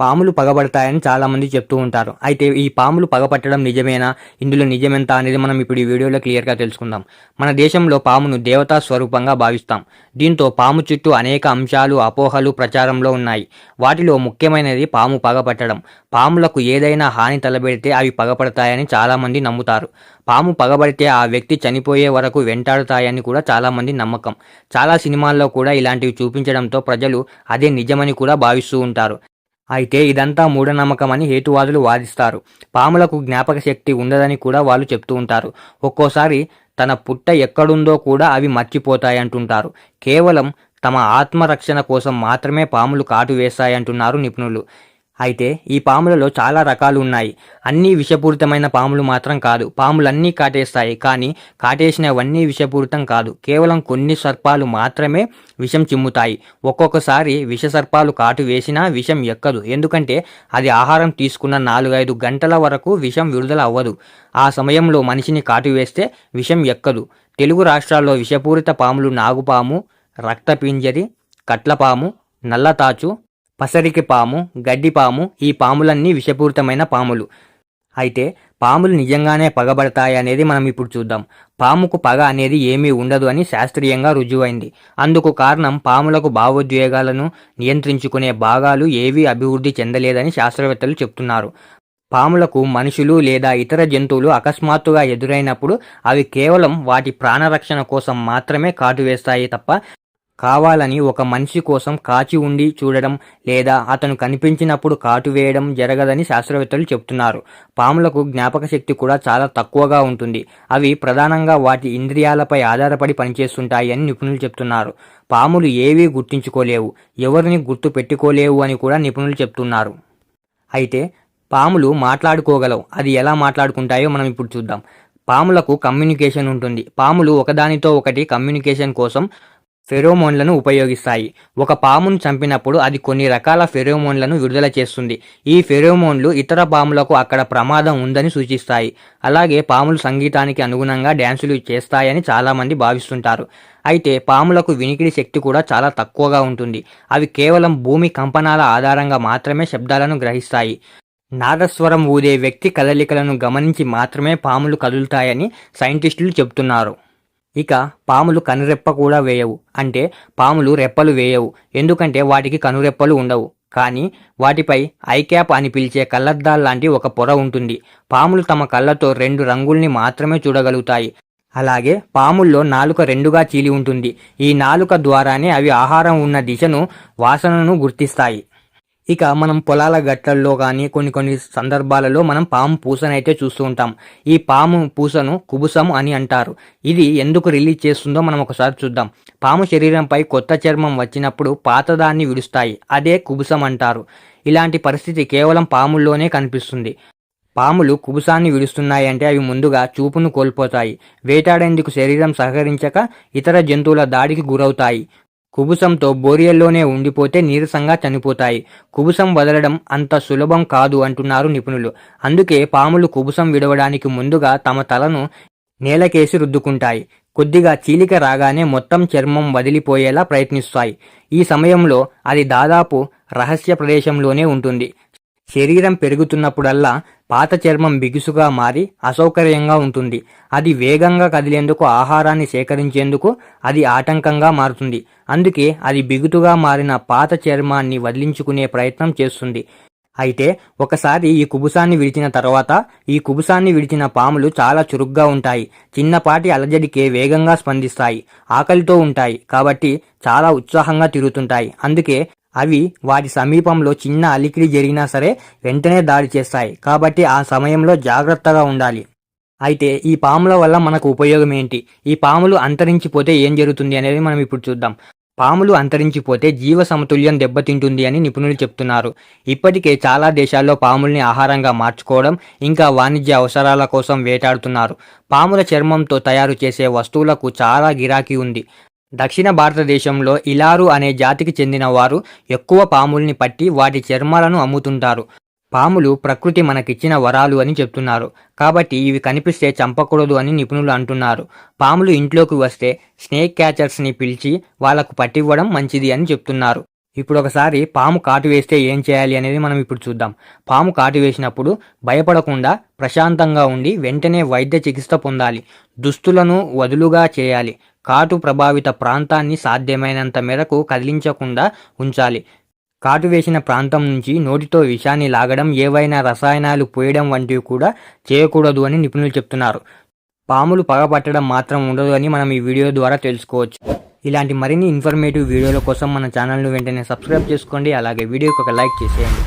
పాములు పగబడతాయని చాలామంది చెప్తూ ఉంటారు. అయితే ఈ పాములు పగపట్టడం నిజమేనా? ఇందులో నిజమెంత అనేది మనం ఇప్పుడు ఈ వీడియోలో క్లియర్గా తెలుసుకుందాం. మన దేశంలో పామును దేవతా స్వరూపంగా భావిస్తాం. దీంతో పాము చుట్టూ అనేక అంశాలు అపోహలు ప్రచారంలో ఉన్నాయి. వాటిలో ముఖ్యమైనది పాము పగపట్టడం పాములకు ఏదైనా హాని తలబెడితే అవి పగపడతాయని చాలామంది నమ్ముతారు. పాము పగబడితే ఆ వ్యక్తి చనిపోయే వరకు వెంటాడుతాయని కూడా చాలామంది నమ్మకం. చాలా సినిమాల్లో కూడా ఇలాంటివి చూపించడంతో ప్రజలు అదే నిజమని కూడా భావిస్తూ ఉంటారు. అయితే ఇదంతా మూఢనమ్మకమని హేతువాదులు వాదిస్తారు. పాములకు జ్ఞాపక శక్తి ఉండదని కూడా వాళ్ళు చెప్తూ ఉంటారు. ఒక్కోసారి తన పుట్ట ఎక్కడుందో కూడా అవి మర్చిపోతాయంటుంటారు. కేవలం తమ ఆత్మరక్షణ కోసం మాత్రమే పాములు కాటు వేస్తాయంటున్నారు నిపుణులు. అయితే ఈ పాములలో చాలా రకాలు ఉన్నాయి. అన్నీ విషపూరితమైన పాములు మాత్రం కాదు. పాములన్నీ కాటేస్తాయి. కానీ కాటేసినవన్నీ విషపూరితం కాదు. కేవలం కొన్ని సర్పాలు మాత్రమే విషం చిమ్ముతాయి. ఒక్కొక్కసారి విష సర్పాలు కాటు వేసినా విషం ఎక్కదు. ఎందుకంటే అది ఆహారం తీసుకున్న నాలుగైదు గంటల వరకు విషం విడుదల అవ్వదు. ఆ సమయంలో మనిషిని కాటు వేస్తే విషం ఎక్కదు. తెలుగు రాష్ట్రాల్లో విషపూరిత పాములు నాగుపాము రక్తపింజరి కట్లపాము నల్లతాచు పసరికి పాము గడ్డిపాము ఈ పాములన్నీ విషపూరితమైన పాములు. అయితే పాములు నిజంగానే పగబడతాయి అనేది మనం ఇప్పుడు చూద్దాం. పాముకు పగ అనేది ఏమీ ఉండదు అని శాస్త్రీయంగా రుజువైంది. అందుకు కారణం పాములకు భావోద్వేగాలను నియంత్రించుకునే భాగాలు ఏవీ అభివృద్ధి చెందలేదని శాస్త్రవేత్తలు చెప్తున్నారు. పాములకు మనుషులు లేదా ఇతర జంతువులు అకస్మాత్తుగా ఎదురైనప్పుడు అవి కేవలం వాటి ప్రాణరక్షణ కోసం మాత్రమే కాటు వేస్తాయి తప్ప కావాలని ఒక మనిషి కోసం కాచి ఉండి చూడడం లేదా అతను కనిపించినప్పుడు కాటు వేయడం జరగదని శాస్త్రవేత్తలు చెప్తున్నారు. పాములకు జ్ఞాపక శక్తి కూడా చాలా తక్కువగా ఉంటుంది. అవి ప్రధానంగా వాటి ఇంద్రియాలపై ఆధారపడి పనిచేస్తుంటాయి అని నిపుణులు చెప్తున్నారు. పాములు ఏవీ గుర్తించుకోలేవు. ఎవరిని గుర్తు పెట్టుకోలేవు అని కూడా నిపుణులు చెప్తున్నారు. అయితే పాములు మాట్లాడుకోగలవు. అది ఎలా మాట్లాడుకుంటాయో మనం ఇప్పుడు చూద్దాం. పాములకు కమ్యూనికేషన్ ఉంటుంది. పాములు ఒకదానితో ఒకటి కమ్యూనికేషన్ కోసం ఫెరోమోన్లను ఉపయోగిస్తాయి. ఒక పామును చంపినప్పుడు అది కొన్ని రకాల ఫెరోమోన్లను విడుదల చేస్తుంది. ఈ ఫెరోమోన్లు ఇతర పాములకు అక్కడ ప్రమాదం ఉందని సూచిస్తాయి. అలాగే పాములు సంగీతానికి అనుగుణంగా డ్యాన్సులు చేస్తాయని చాలామంది భావిస్తుంటారు. అయితే పాములకు వినికిడి శక్తి కూడా చాలా తక్కువగా ఉంటుంది. అవి కేవలం భూమి కంపనాల ఆధారంగా మాత్రమే శబ్దాలను గ్రహిస్తాయి. నాదస్వరం ఊదే వ్యక్తి కదలికలను గమనించి మాత్రమే పాములు కదులుతాయని సైంటిస్టులు చెబుతున్నారు. ఇక పాములు కనురెప్ప కూడా వేయవు. అంటే పాములు రెప్పలు వేయవు. ఎందుకంటే వాటికి కనురెప్పలు ఉండవు. కానీ వాటిపై ఐక్యాప్ అని పిలిచే కళ్ళద్దాల్ లాంటి ఒక పొర ఉంటుంది. పాములు తమ కళ్ళతో రెండు రంగుల్ని మాత్రమే చూడగలుగుతాయి. అలాగే పాముల్లో నాలుక రెండుగా చీలి ఉంటుంది. ఈ నాలుక ద్వారానే అవి ఆహారం ఉన్న దిశను వాసనను గుర్తిస్తాయి. ఇక మనం పొలాల గట్లల్లో కానీ కొన్ని కొన్ని సందర్భాలలో మనం పాము పూసనైతే చూస్తూ ఉంటాం. ఈ పాము పూసను కుబుసం అని అంటారు. ఇది ఎందుకు రిలీజ్ చేస్తుందో మనం ఒకసారి చూద్దాం. పాము శరీరంపై కొత్త చర్మం వచ్చినప్పుడు పాతదాన్ని విడుస్తాయి. అదే కుబుసం అంటారు. ఇలాంటి పరిస్థితి కేవలం పాముల్లోనే కనిపిస్తుంది. పాములు కుబుసాన్ని విడుస్తున్నాయి అంటే అవి ముందుగా చూపును కోల్పోతాయి. వేటాడేందుకు శరీరం సహకరించక ఇతర జంతువుల దాడికి గురవుతాయి. కుబుసంతో బోరియల్లోనే ఉండిపోతే నీరసంగా చనిపోతాయి. కుబుసం వదలడం అంత సులభం కాదు అంటున్నారు నిపుణులు. అందుకే పాములు కుబుసం విడవడానికి ముందుగా తమ తలను నేలకేసి రుద్దుకుంటాయి. కొద్దిగా చీలిక రాగానే మొత్తం చర్మం వదిలిపోయేలా ప్రయత్నిస్తాయి. ఈ సమయంలో అది దాదాపు రహస్య ప్రదేశంలోనే ఉంటుంది. శరీరం పెరుగుతున్నప్పుడల్లా పాత చర్మం బిగుసుగా మారి అసౌకర్యంగా ఉంటుంది. అది వేగంగా కదిలేందుకు ఆహారాన్ని సేకరించేందుకు అది ఆటంకంగా మారుతుంది. అందుకే అది బిగుతుగా మారిన పాత చర్మాన్ని వదిలించుకునే ప్రయత్నం చేస్తుంది. అయితే ఒకసారి ఈ కుబుసాన్ని విడిచిన తర్వాత ఈ కుబుసాన్ని విడిచిన పాములు చాలా చురుగ్గా ఉంటాయి. చిన్నపాటి అలజడికే వేగంగా స్పందిస్తాయి. ఆకలితో ఉంటాయి. కాబట్టి చాలా ఉత్సాహంగా తిరుగుతుంటాయి. అందుకే అవి వాటి సమీపంలో చిన్న అలికిడి జరిగినా సరే వెంటనే దాడి చేస్తాయి. కాబట్టి ఆ సమయంలో జాగ్రత్తగా ఉండాలి. అయితే ఈ పాముల వల్ల మనకు ఉపయోగం ఏంటి? ఈ పాములు అంతరించిపోతే ఏం జరుగుతుంది అనేది మనం ఇప్పుడు చూద్దాం. పాములు అంతరించిపోతే జీవ సమతుల్యం దెబ్బతింటుంది అని నిపుణులు చెప్తున్నారు. ఇప్పటికే చాలా దేశాల్లో పాముల్ని ఆహారంగా మార్చుకోవడం ఇంకా వాణిజ్య అవసరాల కోసం వేటాడుతున్నారు. పాముల చర్మంతో తయారు చేసే వస్తువులకు చాలా గిరాకీ ఉంది. దక్షిణ భారతదేశంలో ఇలారు అనే జాతికి చెందిన వారు ఎక్కువ పాముల్ని పట్టి వాటి చర్మాలను అమ్ముతుంటారు. పాములు ప్రకృతి మనకిచ్చిన వరాలు అని చెప్తున్నారు. కాబట్టి ఇవి కనిపిస్తే చంపకూడదు అని నిపుణులు అంటున్నారు. పాములు ఇంట్లోకి వస్తే స్నేక్ క్యాచర్స్ని పిలిచి వాళ్ళకు పట్టివ్వడం మంచిది అని చెప్తున్నారు. ఇప్పుడు ఒకసారి పాము కాటు వేస్తే ఏం చేయాలి అనేది మనం ఇప్పుడు చూద్దాం. పాము కాటు వేసినప్పుడు భయపడకుండా ప్రశాంతంగా ఉండి వెంటనే వైద్య చికిత్స పొందాలి. దుస్తులను వదులుగా చేయాలి. కాటు ప్రభావిత ప్రాంతాన్ని సాధ్యమైనంత మేరకు కదిలించకుండా ఉంచాలి. కాటు వేసిన ప్రాంతం నుంచి నోటితో విషాన్ని లాగడం ఏవైనా రసాయనాలు పోయడం వంటివి కూడా చేయకూడదు అని నిపుణులు చెప్తున్నారు. పాములు పగపట్టడం మాత్రం ఉండదు అని మనం ఈ వీడియో ద్వారా తెలుసుకోవచ్చు. ఇలాంటి మరిన్ని ఇన్ఫర్మేటివ్ వీడియోల కోసం మన ఛానల్ను వెంటనే సబ్స్క్రైబ్ చేసుకోండి. అలాగే వీడియోకి ఒక లైక్ చేసేయండి.